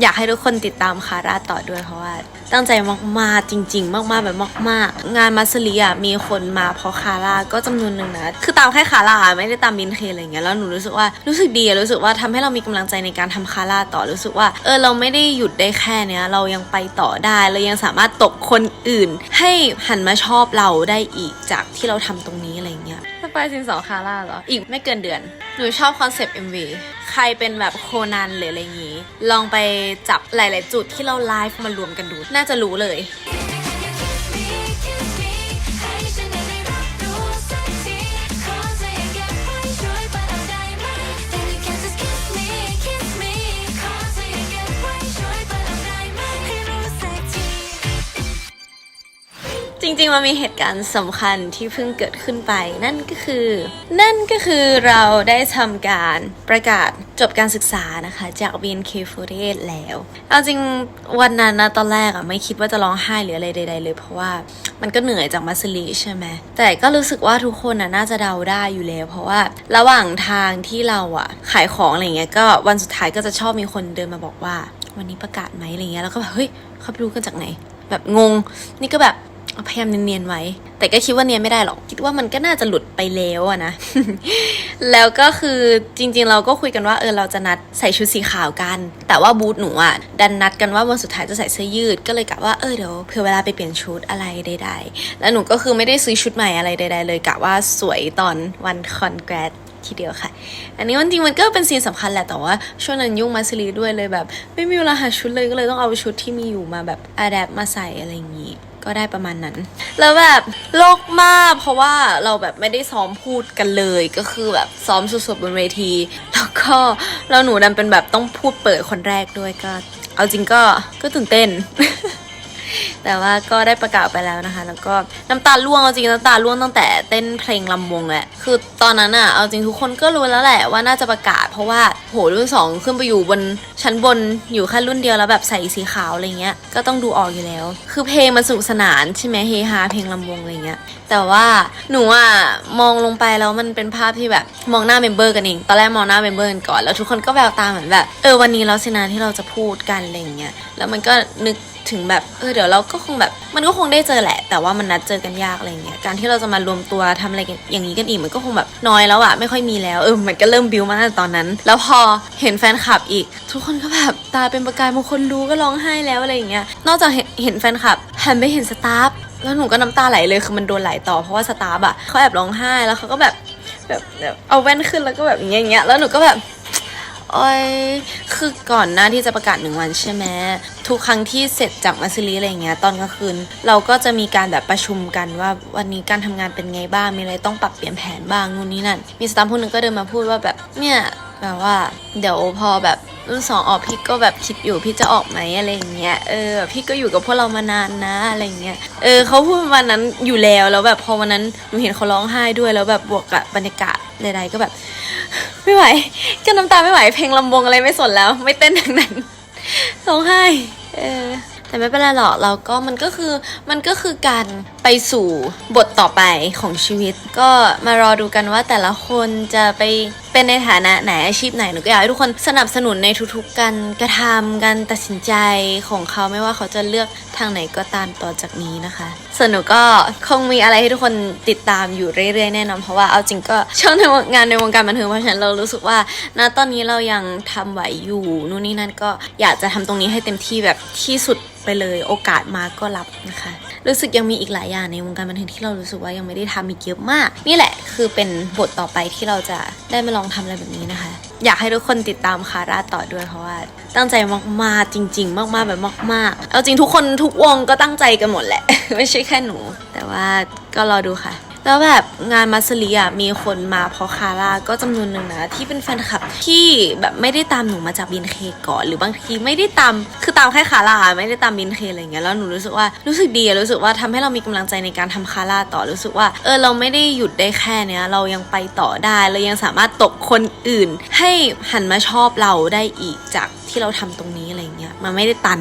อยากให้ทุกคนติดตามคาร่าต่อด้วยเพราะว่า ตั้งใจมากๆจริง ๆ มากๆแบบมาก ๆ งานมาสลีอะมีคนมาเพราะคาร่าก็จำนวนหนึ่งนะ คือตามแค่คาร่าไม่ได้ตามบินเคอะไรเงี้ยแล้วหนูรู้สึกว่ารู้สึกดีอะรู้สึกว่าทำให้เรามีกำลังใจในการทำคาร่าต่อรู้สึกว่า เออเราไม่ได้หยุดได้แค่เนี้ย เรายังไปต่อได้เรายังสามารถตกคนอื่น ให้หันมาชอบเราได้อีกจากที่เราทำตรงนี้ ไรเงี้ยสไปซินสองคาร่าเหรอ อีกไม่เกินเดือน หนูชอบคอนเซปต์ MV ใครเป็นแบบโคนันหรืออะไรอย่างงี้ ลองไปจับหลาย ๆ จุดที่เราไลฟ์มารวมกันดู น่าจะรู้เลย จริงๆมันมีเหตุการณ์สำคัญที่เพิ่งเกิดขึ้นไป นั่นก็คือ นั่นก็คือเราได้ทำการประกาศจบการศึกษานะคะ จาก BNK48 แล้วเอาจริงวันนั้นนะตอนแรกอะไม่คิดว่าจะร้องไห้หรืออะไรใด ๆ เลย เพราะว่ามันก็เหนื่อยจากมัสลีใช่ไหมแต่ก็รู้สึกว่าทุกคนน่ะน่าจะเดาได้อยู่แล้ว เพราะว่าระหว่างทางที่เราอะขายของอะไรเงี้ยก็วันสุดท้ายก็จะชอบมีคนเดินมาบอกว่า วันนี้ประกาศไหมอะไรเงี้ยแล้วก็แบบเฮ้ยเขาไปรู้กันจากไหน แบบงง นี่ก็แบบ พยายามเนียนๆไว้ แต่ก็คิดว่าเนียนไม่ได้หรอก คิดว่ามันก็น่าจะหลุดไปแล้วอะนะ แล้วก็คือจริงๆ เราก็คุยกันว่าเออเราจะนัดใส่ชุดสีขาวกัน แต่ว่าบูธหนูอะดันนัดกันว่าวันสุดท้ายจะใส่เสื้อยืด ก็เลยกะว่าเออเดี๋ยวเผื่อเวลาไปเปลี่ยนชุดอะไรใด ๆ แล้วหนูก็คือไม่ได้ซื้อชุดใหม่อะไรใด ๆ เลยกะว่าสวยตอนวันคอนแกรดทีเดียวค่ะ อันนี้มันจริงมันก็เป็นซีนสำคัญแหละ แต่ว่าช่วงนั้นยุ่งมาสลีด้วยเลยแบบ ไม่มีเวลาหาชุดเลยก็เลยต้องเอาชุดที่มีอยู่มาแบบอัดแอปมาใส่อะไรอย่างนี้ ก็ได้ประมาณนั้น แล้วแบบโลกมากเพราะว่าเราแบบไม่ได้ซ้อมพูดกันเลย ก็คือแบบซ้อมสดๆบนเวที แล้วก็เราหนูดันเป็นแบบต้องพูดเปิดคนแรกด้วยก็ เอาจริงก็ก็ตื่นเต้น แต่ว่าก็ได้ประกาศไปแล้วนะคะ แล้วก็น้ำตาล่วงเอาจริงน้ำตาล่วงตั้งแต่เต้นเพลงลำวงแหละคือตอนนั้นอะเอาจริงทุกคนก็รู้แล้วแหละว่าน่าจะประกาศ เพราะว่าโหรุ่นสองขึ้นไปอยู่บนชั้นบนอยู่แค่รุ่นเดียวแล้วแบบใส่สีขาวอะไรเงี้ยก็ต้องดูออกอยู่แล้ว คือเพลงมันสนุกสนานใช่ไหมเฮฮาเพลงลำวงอะไรเงี้ยแต่ว่าหนูอะมองลงไปแล้วมันเป็นภาพที่แบบมองหน้าเมมเบอร์กันเองตอนแรกมองหน้าเมมเบอร์กันก่อนแล้วทุกคนก็แววตาเหมือนแบบเออวันนี้เราสินะที่เราจะพูดกันอะไรเงี้ยแล้วมันก็นึก ถึงแบบเออเดี๋ยวเราก็คงแบบ มันก็คงได้เจอแหละ แต่ว่ามันนัดเจอกันยากอะไรเงี้ยการที่เราจะมารวมตัวทำอะไรอย่างนี้กันอีกมันก็คงแบบน้อยแล้วอะไม่ค่อยมีแล้วเออมันก็เริ่มบิวมาตั้งแต่ตอนนั้น แล้วพอเห็นแฟนคลับอีก ทุกคนก็แบบตาเป็นประกายบางคนรู้ก็ร้องไห้แล้วอะไรอย่างเงี้ยนอกจากเห็นเห็นแฟนคลับหันไปเห็นสตาฟแล้วหนูก็น้ำตาไหลเลยคือมันโดนไหลต่อเพราะว่าสตาฟอะเขาแอบร้องไห้แล้วเขาก็แบบแบบแบบเอาแว่นขึ้นแล้วก็แบบอย่างเงี้ยอย่างเงี้ยแล้วหนูก็แบบโอ้ยคือก่อนหน้าที่จะประกาศหนึ่งวันใช่ไหม ทุกครั้งที่เสร็จจากมาซิลีอะไรเงี้ยตอนกลางคืน เราก็จะมีการแบบประชุมกันว่าวันนี้การทำงานเป็นไงบ้างมีอะไรต้องปรับเปลี่ยนแผนบ้างนู่นนี่นั่นมีสตาฟคนหนึ่งก็เดินมาพูดว่าแบบเนี่ยแบบว่าเดี๋ยวพอแบบรุ่นสองออกพี่ก็แบบคิดอยู่พี่จะออกไหมอะไรอย่างเงี้ยเออพี่ก็อยู่กับพวกเรามานานนะอะไรอย่างเงี้ยเออเขาพูดประมาณนั้นอยู่แล้วแล้วแบบพอวันนั้นหนูเห็นเขาร้องไห้ด้วยแล้วแบบบวกกับบรรยากาศใดๆก็แบบ ไม่ไหวก็น้ำตาไม่ไหวเพลงลำวงอะไรไม่สนแล้ว ไม่เต้นทั้งนั้นร้องไห้ เออแต่ไม่เป็นไรหรอกเราก็มันก็คือมันก็คือการไปสู่บทต่อไปของชีวิต ก็มารอดูกันว่าแต่ละคนจะไปเป็นในฐานะไหนอาชีพไหนหนูก็อยากให้ทุกคนสนับสนุนในทุกๆการกระทำการตัดสินใจของเขาไม่ว่าเขาจะเลือกทางไหนก็ตามต่อจากนี้นะคะส่วนหนูก็คงมีอะไรให้ทุกคนติดตามอยู่เรื่อยๆแน่นอนเพราะว่าเอาจริงก็ช่วงในวงานในวงการบันเทิงเพราะฉะนั้นเรารู้สึกว่าณตอนนี้เรายังทำไหวอยู่นู่นนี่นั่นก็อยากจะทำตรงนี้ให้เต็มที่แบบที่สุดไปเลยโอกาสมาก็รับนะคะ รู้สึกยังมีอีกหลายอย่างในวงการบันเทิงที่เรารู้สึกว่ายังไม่ได้ทำอีกเยอะมาก นี่แหละคือเป็นบทต่อไปที่เราจะได้มาลองทำอะไรแบบนี้นะคะ อยากให้ทุกคนติดตามคาร่าต่อด้วยเพราะว่าตั้งใจมากๆจริง ๆ มากๆแบบมาก ๆ เอาจริงทุกคนทุกวงก็ตั้งใจกันหมดแหละ ไม่ใช่แค่หนู แต่ว่าก็รอดูค่ะ แล้วแบบงานมาสลีอะมีคนมาเพราะคาร่าก็จำนวนหนึ่งนะ ที่เป็นแฟนคลับที่แบบไม่ได้ตามหนูมาจากบินเคก่อน หรือบางทีไม่ได้ตามคือตามแค่คาร่าไม่ได้ตามบินเคอะไรเงี้ยแล้วหนูรู้สึกว่ารู้สึกดีอะรู้สึกว่าทำให้เรามีกำลังใจในการทำคาร่าต่อรู้สึกว่าเออเราไม่ได้หยุดได้แค่เนี้ยเรายังไปต่อได้เรายังสามารถตกคนอื่น ให้หันมาชอบเราได้อีกจากที่เราทำตรงนี้อะไรเงี้ยมันไม่ได้ตัน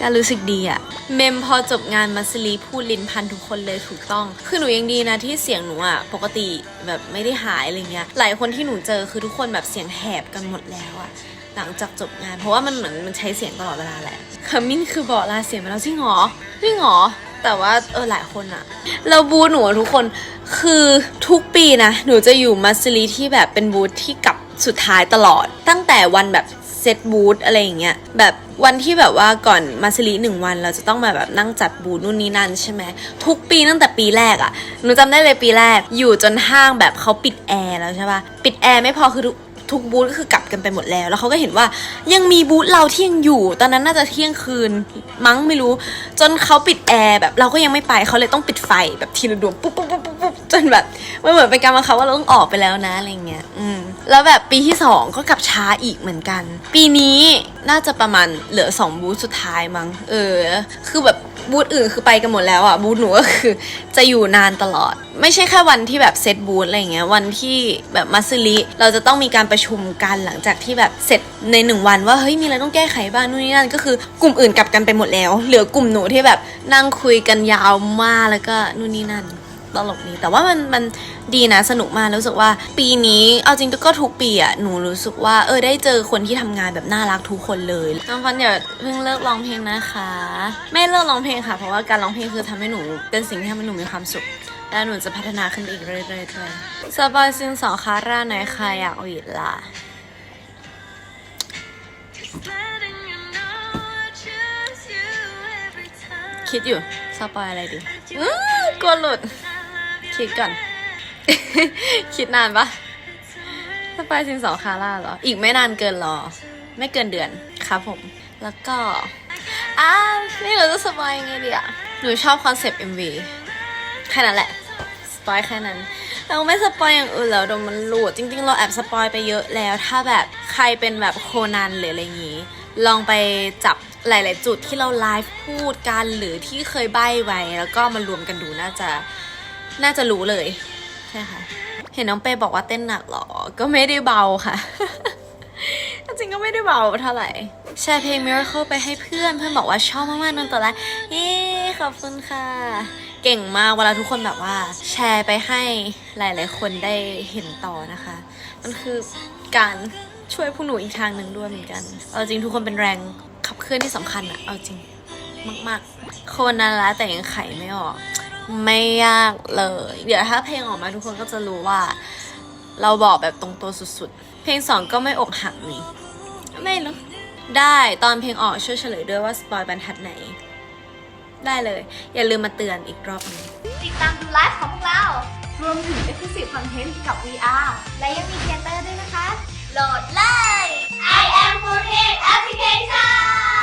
ก็รู้สึกดีอะเมมพอจบงานมาสลีพูดลิ้นพันทุกคนเลยถูกต้อง คือหนูยังดีนะที่เสียงหนูอะปกติแบบไม่ได้หายอะไรเงี้ย หลายคนที่หนูเจอคือทุกคนแบบเสียงแหบกันหมดแล้วอะหลังจากจบงาน เพราะว่ามันเหมือนมันใช้เสียงตลอดเวลาแหละขมิ้นคือบอกลาเสียงไปแล้วจริงเหรอจริงเหรอแต่ว่าเออหลายคนอะเราบูธหนูทุกคนคือทุกปีนะ หนูจะอยู่มัสลีที่แบบเป็นบูธที่กลับสุดท้ายตลอด ตั้งแต่วันแบบ เซตบูธอะไรอย่างเงี้ยแบบวันที่แบบว่าก่อนมาสลีหนึ่งวัน เราจะต้องมาแบบนั่งจัดบูธนู่นนี่นั่นใช่ไหมทุกปีตั้งแต่ปีแรกอะ่ะหนูจำได้เลยปีแรก อยู่จนห้างแบบเขาปิดแอร์แล้วใช่ปะปิดแอร์ไม่พอคือทุกบูธก็คือกลับกันไปหมดแล้ว แล้วเขาก็เห็นว่ายังมีบูธเราที่ยังอยู่ ตอนนั้นน่าจะเที่ยงคืนมั้งไม่รู้ จนเขาปิดแอร์แบบเราก็ยังไม่ไปเขาเลยต้องปิดไฟแบบทีละดวงปุ๊บปุ๊บปุ๊บปุ๊บปุ๊บจนแบบมันเหมือนเป็นการบังคับว่าเราต้องออกไปแล้วนะอะไรเงี้ยอืม แล้วแบบปีที่สองก็กลับช้าอีกเหมือนกัน ปีนี้น่าจะประมาณเหลือสองบูธสุดท้ายมั้งเออ คือแบบบูธอื่นคือไปกันหมดแล้วอะบูธหนูก็คือจะอยู่นานตลอด ไม่ใช่แค่วันที่แบบเซตบูธอะไรเงี้ยวันที่แบบมัสลิเราจะต้องมีการประชุมกันหลังจากที่แบบเสร็จในหนึ่งวันว่าเฮ้ยมีอะไรต้องแก้ไขบ้างนู่นนี่นั่นก็คือกลุ่มอื่นกลับกันไปหมดแล้ว เหลือกลุ่มหนูที่แบบนั่งคุยกันยาวมากแล้วก็นู่นนี่นั่น ตลกดีแต่ว่ามันมันดีนะสนุกมากรู้สึกว่าปีนี้เอาจริงก็ทุกปีอะหนูรู้สึกว่าเออได้เจอคนที่ทำงานแบบน่ารักทุกคนเลยน้องฟันอย่าเพิ่งเลิกร้องเพลงนะคะ ไม่เลิกร้องเพลงค่ะ เพราะว่าการร้องเพลงคือทำให้หนูเป็นสิ่งที่ทำให้หนูมีความสุขและหนูจะพัฒนาขึ้นอีกเรื่อยๆด้วยสบายซิงสองคาร่าไหนใครอยากหวีดล่ะคิดอยู่สปอยอะไรดีอืมกลัวหลุด คิดก่อน คิดนานปะสปายซินสองคาร่าเหรอ อีกไม่นานเกินรอ ไม่เกินเดือนครับผม แล้วก็อ้าไม่รู้จะสปอยยังไงดีอะหนูชอบคอนเซปต์ MV แค่นั้นแหละ สปอยแค่นั้น เราไม่สปอยอย่างอื่นแล้วดี๋ยวมันหลุด จริง ๆ เราแอบสปอยไปเยอะแล้ว ถ้าแบบใครเป็นแบบโคนันหรืออะไรอย่างงี้ ลองไปจับหลาย ๆ จุดที่เราไลฟ์พูดกันหรือที่เคยใบ้ไว้ แล้วก็มารวมกันดูน่าจะ น่าจะรู้เลย ใช่ค่ะ เห็นน้องเปย์บอกว่าเต้นหนักเหรอ ก็ไม่ได้เบาค่ะ จริงก็ไม่ได้เบาเท่าไหร่แชร์เพลง Miracle ไปให้เพื่อนเพื่อนบอกว่าชอบมากๆนนตัวแรกเย้ขอบคุณค่ะ เก่งมากเวลาทุกคนแบบว่า แชร์ไปให้หลายๆ คนได้เห็นต่อนะคะ มันคือการช่วยพวกหนูอีกทางหนึ่งด้วยเหมือนกัน เอาจริงทุกคนเป็นแรงขับเคลื่อนที่สำคัญอะเอาจริงมากๆคนนั้นละแต่ยังไขไม่ออก ไม่ยากเลย เดี๋ยวถ้าเพลงออกมาทุกคนก็จะรู้ว่า เราบอกแบบตรงตัวสุดๆ เพลงสองก็ไม่อกหักนี่ไม่รู้ได้ตอนเพลงออกช่วยเฉลยด้วยว่าสปอยบรรทัดไหน ได้เลย อย่าลืมมาเตือนอีกรอบหนึงติดตามดูไลฟ์ของพวกเรา รวมถึง Exclusive Content กับ VR และยังมีเทเตอร์ด้วยนะคะ โหลดเลย I am 48 Application